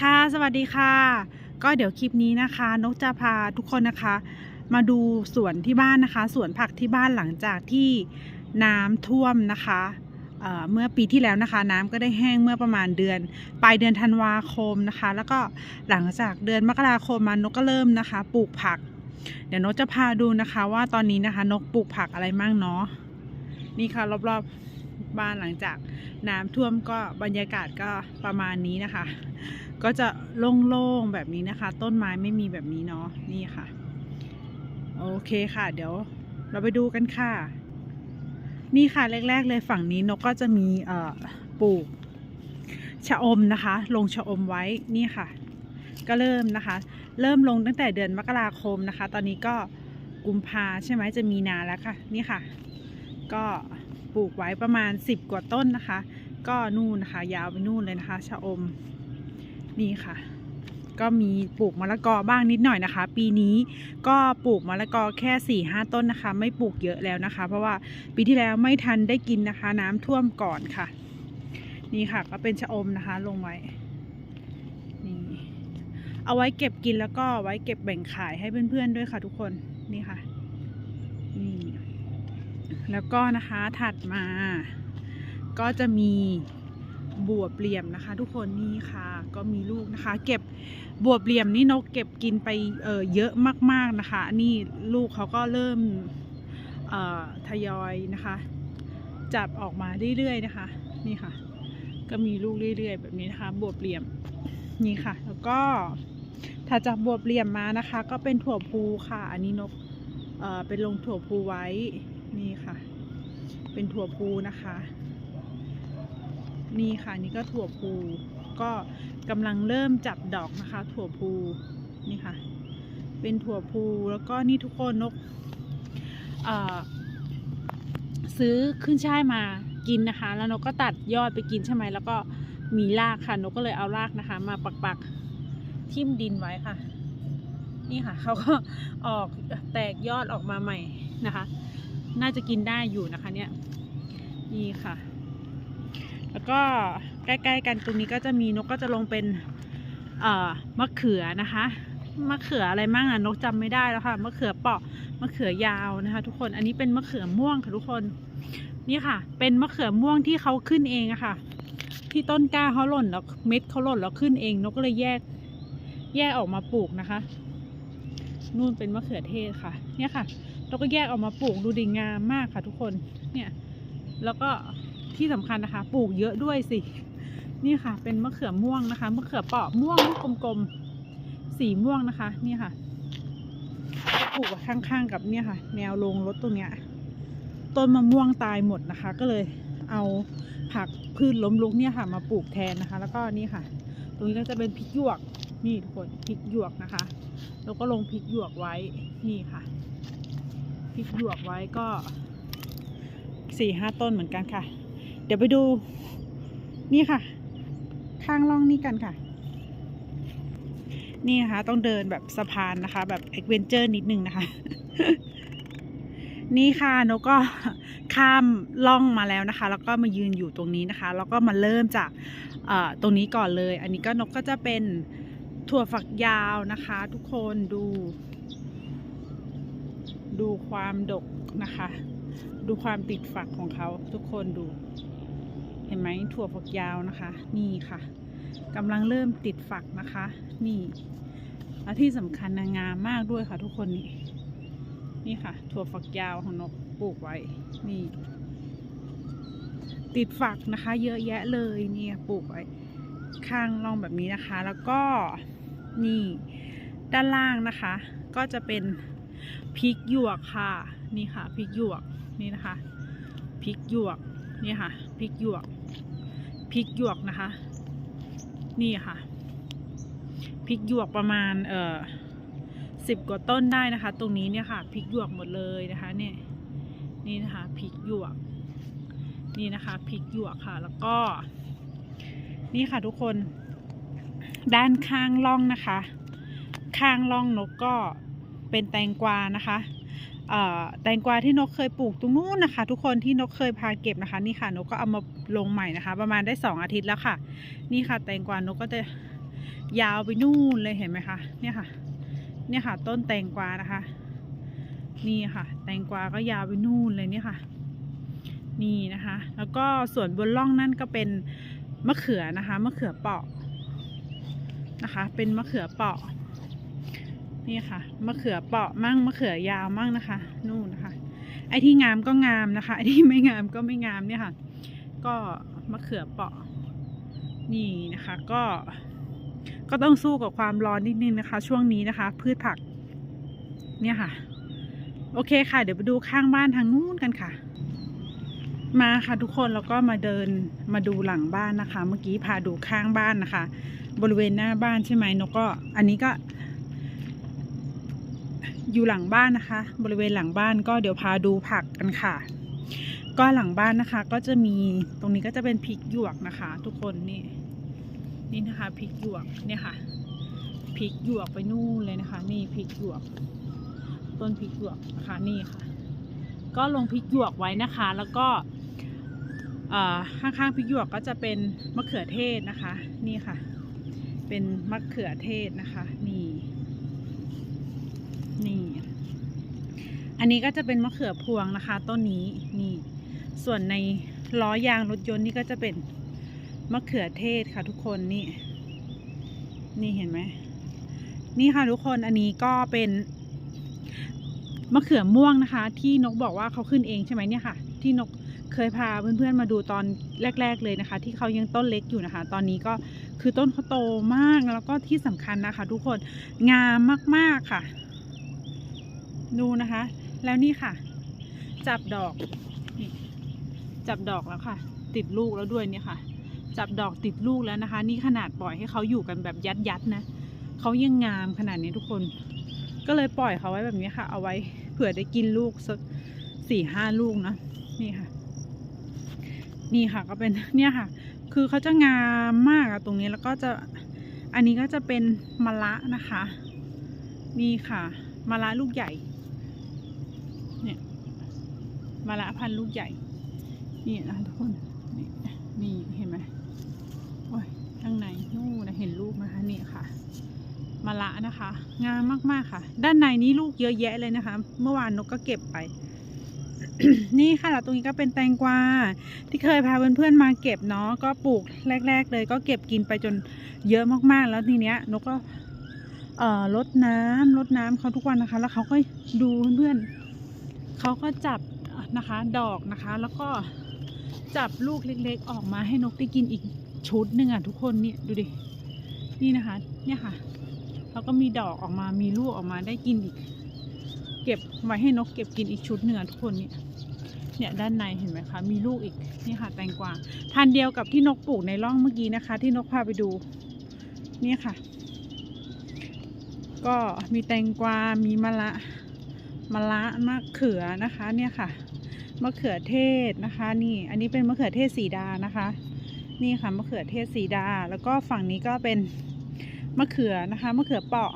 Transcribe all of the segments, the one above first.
ค่ะสวัสดีค่ะ ก็เดี๋ยวคลิปนี้นะคะ นกจะพาทุกคนนะคะ มาดูสวนที่บ้านนะคะสวนผักที่บ้านหลังจากที่น้ำท่วมนะคะเเมื่อปีที่แล้วนะคะ น้ำก็ได้แห้งเมื่อประมาณเดือน ปลายเดือนธันวาคมนะคะ แล้วก็หลังจากเดือนมกราคมมานกก็เริ่มนะคะ ปลูกผัก เดี๋ยวนกจะพาดูนะคะว่าตอนนี้นะคะ นกปลูกผักอะไรมั่งเนาะนี่ค่ะรอบๆบ้านหลังจากน้ำท่วมก็บรรยากาศก็ประมาณนี้นะคะ ก็จะโล่งๆแบบนี้นะคะ ต้นไม้ไม่มีแบบนี้เนาะนี่ค่ะ โอเคค่ะ เดี๋ยวเราไปดูกันค่ะ นี่ค่ะแรก ๆ เลยฝั่งนี้นกก็จะมีเอ่อปลูกชะอมนะคะ ลงชะอมไว้นี่ค่ะ ก็เริ่มนะคะ เริ่มลงตั้งแต่เดือนมกราคมนะคะ ตอนนี้ก็กุมภาใช่ไหมจะมีนาแล้วค่ะ นี่ค่ะ ก็ปลูกไว้ประมาณ 10 กว่าต้นนะคะ ก็นู่นนะคะ ยาวไปนู่นเลยนะคะชะอม นี่ค่ะ ก็มีปลูกมะละกอบ้างนิดหน่อยนะคะ ปีนี้ก็ปลูกมะละกอแค่4ี่ห้าต้นนะคะ ไม่ปลูกเยอะแล้วนะคะ เพราะว่าปีที่แล้วไม่ทันได้กินนะคะ น้ำท่วมก่อนค่ะ นี่ค่ะ ก็เป็นชะอมนะคะ ลงไว้นี่เอาไว้เก็บกินแล้วก็ไว้เก็บแบ่งขายให้เพื่อนๆด้วยค่ะ ทุกคนนี่ค่ะนี่แล้วก็นะคะถัดมาก็จะมี บวบเหลี่ยมนะคะ ทุกคนนี่ค่ะ ก็มีลูกนะคะ เก็บบวบเหลี่ยมนี่นกเก็บกินไปเออเยอะมากๆนะคะ นี่ลูกเขาก็เริ่มทยอยนะคะ จับออกมาเรื่อยๆนะคะ นี่ค่ะ ก็มีลูกเรื่อยๆ แบบนี้นะคะบวบเหลี่ยมนี่ค่ะ แล้วก็ถ้าจากบวบเหลี่ยมมานะคะ ก็เป็นถั่วพูค่ะ อันนี้นกเเป็นลงถั่วพูไว้นี่ค่ะ เป็นถั่วพูนะคะ นี่ค่ะนี่ก็ถั่วพูก็กำลังเริ่มจับดอกนะคะ ถั่วพูนี่ค่ะ เป็นถั่วพูแล้วก็นี่ทุกคนนกซื้อขึ้นช่ายมากินนะคะ แล้วนกก็ตัดยอดไปกินใช่ไหมแล้วก็มีรากค่ะนกก็เลยเอารากนะคะ มาปักๆทิ่มดินไว้ค่ะ นี่ค่ะเขาก็ออกแตกยอดออกมาใหม่นะคะ น่าจะกินได้อยู่นะคะเนี่ยนี่ค่ะ แล้วก็ใกล้ๆกันตรงนี้ก็จะมีนกก็จะลงเป็นเอ่อมะเขือนะคะมะเขืออะไรมั่งอะนกจำไม่ได้แล้วค่ะมะเขือเปาะมะเขือยาวนะคะ ทุกคนอันนี้เป็นมะเขือม่วงค่ะทุกคนนี่ค่ะ เป็นมะเขือม่วงที่เขาขึ้นเองอะค่ะ ที่ต้นกล้าเขาหล่นแล้วเม็ดเขาหล่นแล้วขึ้นเองนกก็เลยแยก แยกออกมาปลูกนะคะ นู่นเป็นมะเขือเทศค่ะ เนี่ยค่ะเราก็แยกออกมาปลูกดูดีงามมากค่ะ ทุกคนเนี่ย แล้วก็ ที่สำคัญนะคะ ปลูกเยอะด้วยสิ นี่ค่ะ เป็นมะเขือม่วงนะคะ มะเขือเปราะม่วงลูกกลมๆ สีม่วงนะคะ นี่ค่ะ ปลูกข้างๆกับเนี่ยค่ะ แนวลงรถตรงเนี้ย ต้นมะม่วงตายหมดนะคะ ก็เลยเอาผักพืชล้มลุกเนี่ยค่ะ มาปลูกแทนนะคะ แล้วก็นี่ค่ะ ตรงนี้ก็จะเป็นพริกหยวก นี่ทุกคนพริกหยวกนะคะ แล้วก็ลงพริกหยวกไว้ นี่ค่ะพริกหยวกไว้ก็สี่ห้าต้นเหมือนกันค่ะ ดี๋ยวไปดู นี่ค่ะ ข้างล่องนี่กันค่ะ นี่นะคะ ต้องเดินแบบสะพานนะคะ แบบเอ็กเวนเจอร์นิดนึงนะคะ นี่ค่ะนกก็ข้ามล่องมาแล้วนะคะ แล้วก็มายืนอยู่ตรงนี้นะคะ แล้วก็มาเริ่มจากตรงนี้ก่อนเลย อันนี้ก็นกก็จะเป็นถั่วฝักยาวนะคะ ทุกคนดู ดูความดกนะคะ ดูความติดฝักของเขาทุกคนดู ห็นไหมถั่วฝักยาวนะคะ นี่ค่ะกำลังเริ่มติดฝักนะคะ นี่และที่สำคัญนะงามมากด้วยค่ะทุกคนนี่นี่ค่ะ ถั่วฝักยาวของนกปลูกไว้ นี่ ติดฝักนะคะ เยอะแยะเลยเนี่ยปลูกไว้ ข้างร่องแบบนี้นะคะ แล้วก็นี่ด้านล่างนะคะ ก็จะเป็นพริกหยวกค่ะ นี่ค่ะพริกหยวกนี่นะคะพริกหยวกนี่ค่ะพริกหยวก พริกหยวกนะคะ นี่ค่ะพริกหยวกประมาณเอ่อสิบกว่าต้นได้นะคะ ตรงนี้เนี่ยค่ะพริกหยวกหมดเลยนะคะเนี่ยนี่นะคะพริกหยวก นี่นะคะพริกหยวกค่ะ แล้วก็ นี่ค่ะทุกคน ด้านข้างล่องนะคะ ข้างล่องนกก็เป็นแตงกวานะคะ แตงกวาที่นกเคยปลูกตรงนู้นนะคะ ทุกคนที่นกเคยพาเก็บนะคะ นี่ค่ะนกก็เอามาลงใหม่นะคะ ประมาณได้สองอาทิตย์แล้วค่ะ นี่ค่ะ แตงกวานกก็จะยาวไปนู่นเลยเห็นไหมคะเนี่ยค่ะ เนี่ยค่ะ ต้นแตงกวานะคะ นี่ค่ะ แตงกวาก็ยาวไปนู่นเลยเนี่ยค่ะ นี่นะคะ แล้วก็ส่วนบนร่องนั่นก็เป็นมะเขือนะคะมะเขือเปาะนะคะ เป็นมะเขือเปาะ นี่ค่ะมะเขือเปราะมั่งมะเขือยาวมั่งนะคะ นู่นนะคะ ไอ้ที่งามก็งามนะคะไอ้ที่ไม่งามก็ไม่งามเนี่ยค่ะ ก็มะเขือเปราะนี่นะคะก็ก็ต้องสู้กับความร้อนนิดนึงนะคะ ช่วงนี้นะคะ พืชผัก เนี่ยค่ะ โอเคค่ะ เดี๋ยวไปดูข้างบ้านทางนู้นกันค่ะ มาค่ะทุกคนแล้วก็มาเดินมาดูหลังบ้านนะคะ เมื่อกี้พาดูข้างบ้านนะคะ บริเวณหน้าบ้านใช่ไหมนกก็ อันนี้ก็ อยู่หลังบ้านนะคะ บริเวณหลังบ้านก็เดี๋ยวพาดูผักกันค่ะ ก็หลังบ้านนะคะ ก็จะมีตรงนี้ก็จะเป็นพริกหยวกนะคะ ทุกคนนี่นี่นะคะพริกหยวกเนี่ยค่ะพริกหยวกไปนู่นเลยนะคะ นี่พริกหยวก ต้นพริกหยวกนะคะนี่ค่ะ ก็ลงพริกหยวกไว้นะคะ แล้วก็ข้างๆพริกหยวกก็จะเป็นมะเขือเทศนะคะ นี่ค่ะ เป็นมะเขือเทศนะคะนี่ อันนี้ก็จะเป็นมะเขือพวงนะคะต้นนี้นี่ส่วนในล้อยางรถยนต์นี่ก็จะเป็นมะเขือเทศค่ะทุกคนนี่นี่เห็นไหมนี่ค่ะทุกคนอันนี้ก็เป็นมะเขือม่วงนะคะ ที่นกบอกว่าเขาขึ้นเองใช่ไหมเนี่ยค่ะ ที่นกเคยพาเพื่อนๆมาดูตอนแรก ๆ เลยนะคะ ที่เขายังต้นเล็กอยู่นะคะ ตอนนี้ก็คือต้นเขาโตมากแล้วก็ที่สำคัญนะคะ ทุกคนงามมากๆค่ะ ดูนะคะ แล้วนี่ค่ะ จับดอกนี่จับดอกแล้วค่ะ ติดลูกแล้วด้วยเนี่ยค่ะ จับดอกติดลูกแล้วนะคะ นี่ขนาดปล่อยให้เขาอยู่กันแบบยัดยัดนะเขายังงามขนาดนี้ทุกคน ก็เลยปล่อยเขาไว้แบบนี้ค่ะ เอาไว้เผื่อได้กินลูกสักสี่ห้าลูกนะนี่ค่ะ นี่ค่ะก็เป็นเนี่ยค่ะ คือเขาจะงามมากอะตรงนี้แล้วก็จะอันนี้ก็จะเป็นมะละนะคะ นี่ค่ะมะละลูกใหญ่ เนี่ยมะละพันธุ์ลูกใหญ่ นี่นะคะทุกคนนี่นี่เห็นไหมโอ้ยข้างในนู่นเห็นลูกนะคะนี่ค่ะมะละนะคะ งามมากๆค่ะ ด้านในนี้ลูกเยอะแยะเลยนะคะ เมื่อวานนกก็เก็บไป นี่ค่ะตรงนี้ก็เป็นแตงกวาที่เคยพาเพื่อนๆมาเก็บเนาะก็ปลูกแรก ๆ เลย ก็เก็บกินไปจนเยอะมากๆ แล้วทีเนี้ยนกก็เอ่อรดน้ำรดน้ำเขาทุกวันนะคะ แล้วเขาก็ดูเพื่อนๆ เขาก็จับนะคะดอกนะคะ แล้วก็จับลูกเล็กๆ ออกมาให้นกได้กินอีกชุดหนึ่งอะทุกคนเนี่ยดูดินี่นะคะ เนี่ยค่ะแล้วก็มีดอกออกมามีลูกออกมาได้กินอีก เก็บไว้ให้นกเก็บกินอีกชุดหนึ่งอะทุกคนเนี่ยเนี่ยด้านในเห็นไหมคะ มีลูกอีกนี่ค่ะแตงกวาพันเดียวกับที่นกปลูกในร่องเมื่อกี้นะคะ ที่นกพาไปดูนี่ค่ะ ก็มีแตงกวา มีมะละ มะละมะเขือนะคะเนี่ยค่ะมะเขือเทศนะคะนี่อันนี้เป็นมะเขือเทศสีดานะคะ นี่ค่ะมะเขือเทศสีดา แล้วก็ฝั่งนี้ก็เป็นมะเขือนะคะมะเขือเปาะ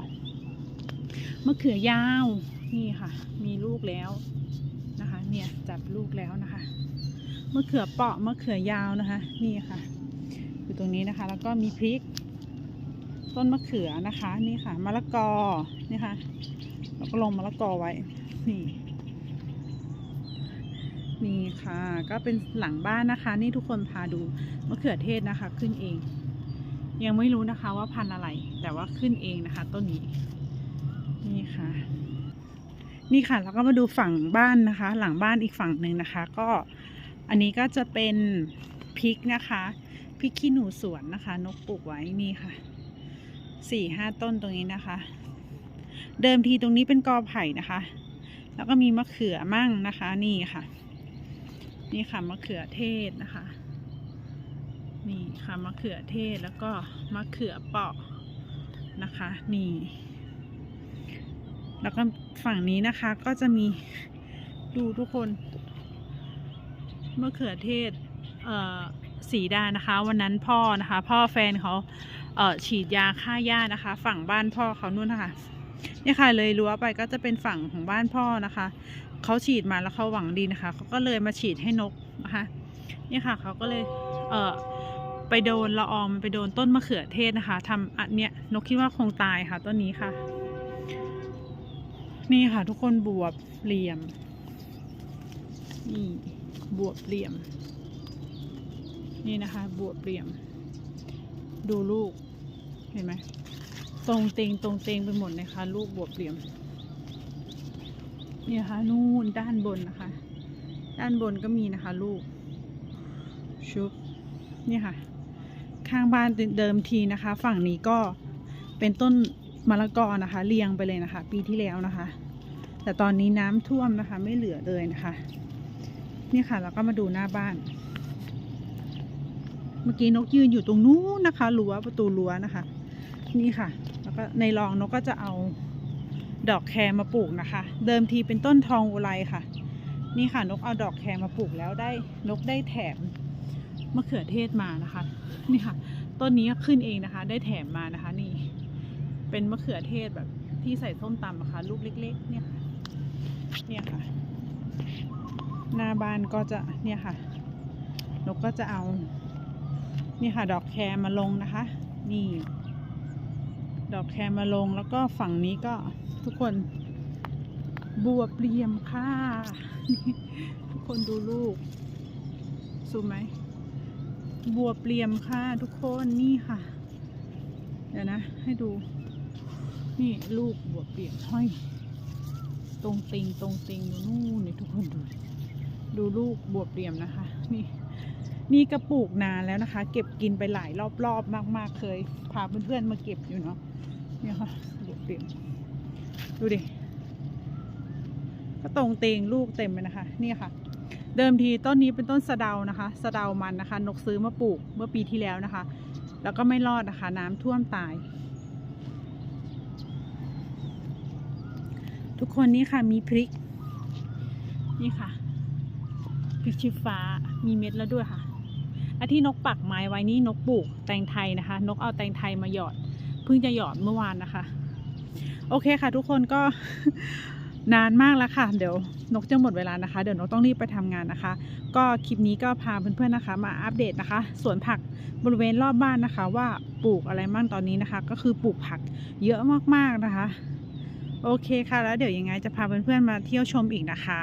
มะเขือยาวนี่ค่ะ มีลูกแล้วนะคะ เนี่ยจับลูกแล้วนะคะมะเขือเปาะมะเขือยาวนะคะ นี่ค่ะอยู่ตรงนี้นะคะ แล้วก็มีพริก ต้นมะเขือนะคะ นี่ค่ะมะละกอนี่ค่ะแล้วก็ลงมะละกอไว้ นี่นี่ค่ะ ก็เป็นหลังบ้านนะคะ นี่ทุกคนพาดูมะเขือเทศนะคะ ขึ้นเอง ยังไม่รู้นะคะว่าพันธุ์อะไร แต่ว่าขึ้นเองนะคะ ต้นนี้ นี่ค่ะ นี่ค่ะแล้วก็มาดูฝั่งบ้านนะคะ หลังบ้านอีกฝั่งหนึ่งนะคะ ก็อันนี้ก็จะเป็นพริกนะคะพริกขี้หนูสวนนะคะ นกปลูกไว้นี่ค่ะสี่ห้าต้นตรงนี้นะคะ เดิมทีตรงนี้เป็นกอไผ่นะคะ แล้วก็มีมะเขือมั่งนะคะ นี่ค่ะ นี่ค่ะมะเขือเทศนะคะ นี่ค่ะมะเขือเทศแล้วก็มะเขือเปราะนะคะ นี่ แล้วก็ฝั่งนี้นะคะก็จะมีดูทุกคนมะเขือเทศเอ่อสีดานะคะ วันนั้นพ่อนะคะ พ่อแฟนเขาเอ่อฉีดยาฆ่าหญ้านะคะ ฝั่งบ้านพ่อเขานู่นนะคะ เนี่ยค่ะเลยรั้วไปก็จะเป็นฝั่งของบ้านพ่อนะคะเขาฉีดมาแล้วเขาหวังดีนะคะเขาก็เลยมาฉีดให้นกนะคะเนี่ยค่ะเขาก็เลยเอ่อไปโดนละอองมันไปโดนต้นมะเขือเทศนะคะทำอันเนี้ยนกคิดว่าคงตายค่ะต้นนี้ค่ะ นี่ค่ะทุกคนบวบเหลี่ยมนี่บวบเหลี่ยม นี่นะคะ บวบเหลี่ยม ดูลูก เห็นไหมตรงเตงตรงเตงไปหมดเลยค่ะลูกบวบเหลี่ยมเนี่ยค่ะนู่นด้านบนนะคะ ด้านบนก็มีนะคะ ลูกชุบเนี่ยค่ะ ข้างบ้านเดิมทีนะคะ ฝั่งนี้ก็เป็นต้นมะละกอนะคะ เรียงไปเลยนะคะ ปีที่แล้วนะคะ แต่ตอนนี้น้ำท่วมนะคะ ไม่เหลือเลยนะคะ นี่ค่ะเราก็มาดูหน้าบ้าน เมื่อกี้นกยืนอยู่ตรงนู้นนะคะรั้วประตูรั้วนะคะ นี่ค่ะ แล้วก็ในรองนกก็จะเอาดอกแครมาปลูกนะคะ เดิมทีเป็นต้นทองอุไรค่ะ นี่ค่ะนกเอาดอกแครมาปลูกแล้วได้นกได้แถมมะเขือเทศมานะคะ นี่ค่ะ ต้นนี้ขึ้นเองนะคะ ได้แถมมานะคะ นี่ เป็นมะเขือเทศแบบที่ใส่ส้มตำนะคะลูกเล็ก ๆ เนี่ยค่ะเนี่ยค่ะ หน้าบ้านก็จะเนี่ยค่ะนกก็จะเอา นี่ค่ะ ดอกแครมาลงนะคะ นี่ ดอกแครมาลงแล้วก็ฝั่งนี้ก็ทุกคนบวบเรียมค่ะทุกคนดูลูกซูมไหมบวบเรียมค่ะทุกคนนี่ค่ะ เดี๋ยวนะ ให้ดู นี่ลูกบวบเรียมห้อยตรงติงตรงติงดูนู่นนี่ทุกคนดู ดูลูกบวบเรียมนะคะ นี่นี่กระปลูกนานแล้วนะคะ เก็บกินไปหลายรอบๆมาก ๆ เคยพาเพื่อนๆมาเก็บอยู่เนาะ เนี่ยค่ะบวบเรียมดูดิ ก็ตรงเตงลูกเต็มเลยนะคะ นี่ค่ะ เดิมทีต้นนี้เป็นต้นสะเดานะคะสะเดามันนะคะ นกซื้อมาปลูกเมื่อปีที่แล้วนะคะ แล้วก็ไม่รอดนะคะ น้ำท่วมตาย ทุกคนนี่ค่ะมีพริก นี่ค่ะพริกชี้ฟ้ามีเม็ดแล้วด้วยค่ะอันที่นกปักไม้ไว้นี่นกปลูกแตงไทยนะคะ นกเอาแตงไทยมาหยอด เพิ่งจะหยอดเมื่อวานนะคะ โอเคค่ะ ทุกคนก็นานมากแล้วค่ะ เดี๋ยวนกจะหมดเวลานะคะ เดี๋ยวนกต้องรีบไปทำงานนะคะ ก็คลิปนี้ก็พาเพื่อนๆนะคะ มาอัปเดตนะคะสวนผักบริเวณรอบบ้านนะคะ ว่าปลูกอะไรบ้างตอนนี้นะคะ ก็คือปลูกผักเยอะมากๆนะคะ โอเคค่ะ แล้วเดี๋ยวยังไงจะพาเพื่อนๆมาเที่ยวชมอีกนะคะ